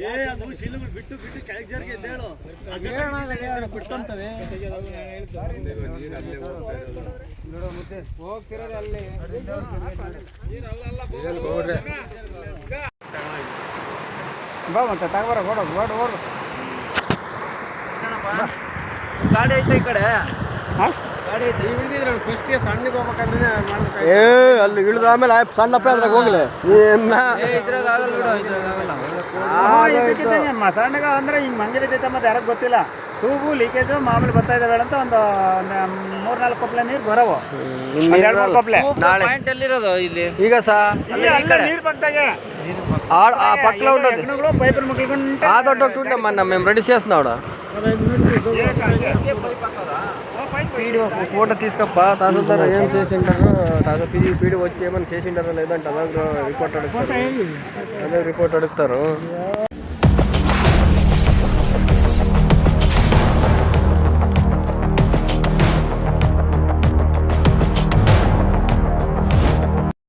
ಏ ಅದು ಶಿಲುಗಳು ಬಿಟ್ಟು ಬಿಟ್ಟು ಕೆಳಗೆ ಜರ್ಗೆ ಎದ್ದೇಳು ಬಾ ಮತ್ತೆ ತಗೋಬರ ಓಡ ಓಡ ಓಡ. ಗಾಡಿ ಐತೆ ಈ ಕಡೆ. ಹಾಂ ಏ ಅಲ್ಲಿ ಇಳಿದ ಆಮೇಲೆ ಆಯ್ತು ಸಣ್ಣಪ್ಪ ಅದ್ರಾಗ ಹೋಗ್ಲಿ. ಸಣ್ಣಗ ಅಂದ್ರೆ ಹಿಂಗೆ ಮಂಗಿಲಿದ್ದೈತೆ ಮತ್ತೆ ಯಾರಿಗೆ ಗೊತ್ತಿಲ್ಲ. ತೂಗು ಲೀಕೇಜು ಮಾಮೂಲಿ ಬರ್ತಾ ಇದ್ದಾವೆ ಅಂತ ಒಂದು ಮೂರ್ ನಾಲ್ಕು ಕೊಪ್ಲೆ ನೀರು ಬರವು. ಕೊಪ್ಲೆ. ಇರೋದು ಇಲ್ಲಿ. ಈಗ ಸಾ? ನೀರು ಪಕ್ಕದಾಗೆ ಆ ಪಕ್ಕಲ ಉಂಟದು ಆ ದೊಡ್ಡ ನಮ್ಮ ನಮ್ಮ ರೆಡಿ ಸೇಸ್ ನೋಡ పీడి ఫోటో తీసుకప్ప తహసీల్దార్ ఏం చేసింటారు? తహసీ పీడి పీడి వచ్చి ఏమైనా చేసింటారో? లేదంటే అదే రిపోర్ట్ అడుగుతారు? అదే రిపోర్ట్ అడుగుతారు.